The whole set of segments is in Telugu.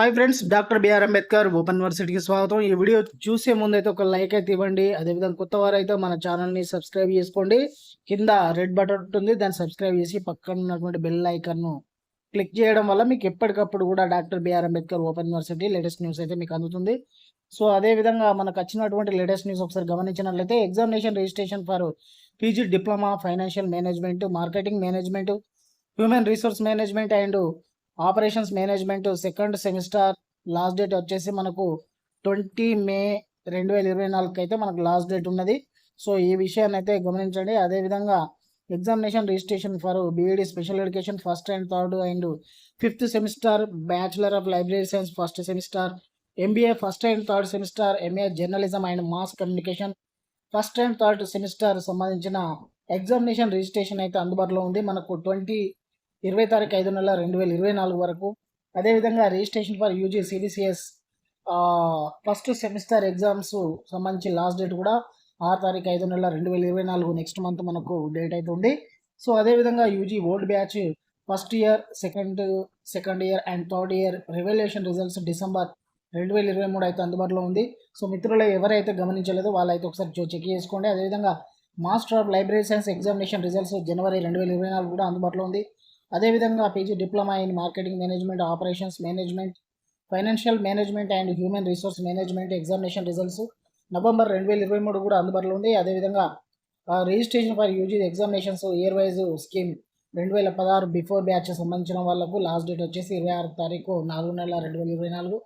Hi friends doctor BR Ambedkar open యూనివర్సిటీకి స్వాగతం. ఈ వీడియో చూసే ముందైతే ఒక లైక్ అయితే ఇవ్వండి. అదేవిధంగా కొత్త వారు అయితే మన ఛానల్ని సబ్స్క్రైబ్ చేసుకోండి. కింద రెడ్ బటన్ ఉంటుంది. దాన్ని సబ్స్క్రైబ్ చేసి పక్కన ఉన్నటువంటి బెల్ ఐకన్ను క్లిక్ చేయడం వల్ల మీకు ఎప్పటికప్పుడు కూడా doctor BR Ambedkar open university latest news అయితే మీకు అందుతుంది. సో అదే విధంగా మనకు వచ్చినటువంటి లేటెస్ట్ న్యూస్ ఒకసారి గమనించినట్లయితే examination registration for PG diploma financial management marketing management human resource management and operations management second semester last date వచ్చేసి మనకు ట్వంటీ మే రెండు వేల ఇరవై నాలుగుకి అయితే మనకు లాస్ట్ డేట్ ఉన్నది. సో ఈ విషయాన్ని అయితే గమనించండి. అదేవిధంగా examination registration for BEd special education first and third and fifth semester bachelor of library science first semester MBA first and third semester MA journalism and mass communication first and third semester సంబంధించిన ఎగ్జామినేషన్ రిజిస్ట్రేషన్ అయితే అందుబాటులో ఉంది. మనకు ట్వంటీ ఇరవై తారీఖు ఐదు నెల రెండు వేల ఇరవై నాలుగు వరకు. అదేవిధంగా registration for UG CBCS first semester exams సంబంధించి లాస్ట్ డేట్ కూడా ఆరు తారీఖు ఐదు నెల రెండు వేల ఇరవై నాలుగు నెక్స్ట్ మంత్ మనకు డేట్ అయితే ఉంది. సో అదేవిధంగా UG old batch first year second second year and third year revaluation results December రెండు వేల ఇరవై మూడు అయితే అందుబాటులో ఉంది. సో మిత్రులు ఎవరైతే గమనించలేదో వాళ్ళైతే ఒకసారి చూ- చెక్ చేసుకోండి. అదేవిధంగా master of library science examination results జనవరి రెండు వేల ఇరవై నాలుగు కూడా అందుబాటులో ఉంది. అదేవిధంగా PG diploma in marketing management operations management financial management and human resource management examination results November రెండు వేల ఇరవై మూడు కూడా అందుబాటులో ఉంది. అదేవిధంగా registration for UG examinations year wise scheme రెండు వేల పదహారు బిఫోర్ బ్యాచ్ సంబంధించిన వాళ్ళకు లాస్ట్ డేట్ వచ్చేసి ఇరవై ఆరు తారీఖు నాలుగు నెలల రెండు వేల ఇరవై నాలుగు.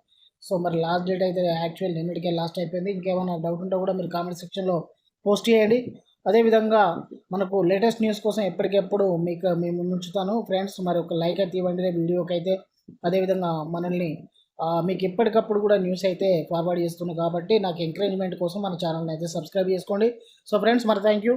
సో మరి లాస్ట్ డేట్ అయితే యాక్చువల్ నిన్నటికే లాస్ట్ అయిపోయింది. ఇంకేమైనా డౌట్ ఉంటే కూడా మీరు కామెంట్ సెక్షన్లో పోస్ట్ చేయండి. అదేవిధంగా మనకు లేటెస్ట్ న్యూస్ కోసం ఎప్పటికెప్పుడు మీకు మేము ఉంచుతాను. ఫ్రెండ్స్ మరి ఒక లైక్ అయితే ఇవ్వండి వీడియోకి అయితే అదేవిధంగా మనల్ని మీకు ఎప్పటికప్పుడు కూడా న్యూస్ అయితే ఫార్వర్డ్ చేస్తున్నాను కాబట్టి నాకు ఎంకరేజ్మెంట్ కోసం మన ఛానల్ని అయితే సబ్స్క్రైబ్ చేసుకోండి. సో ఫ్రెండ్స్ మరి థ్యాంక్ యూ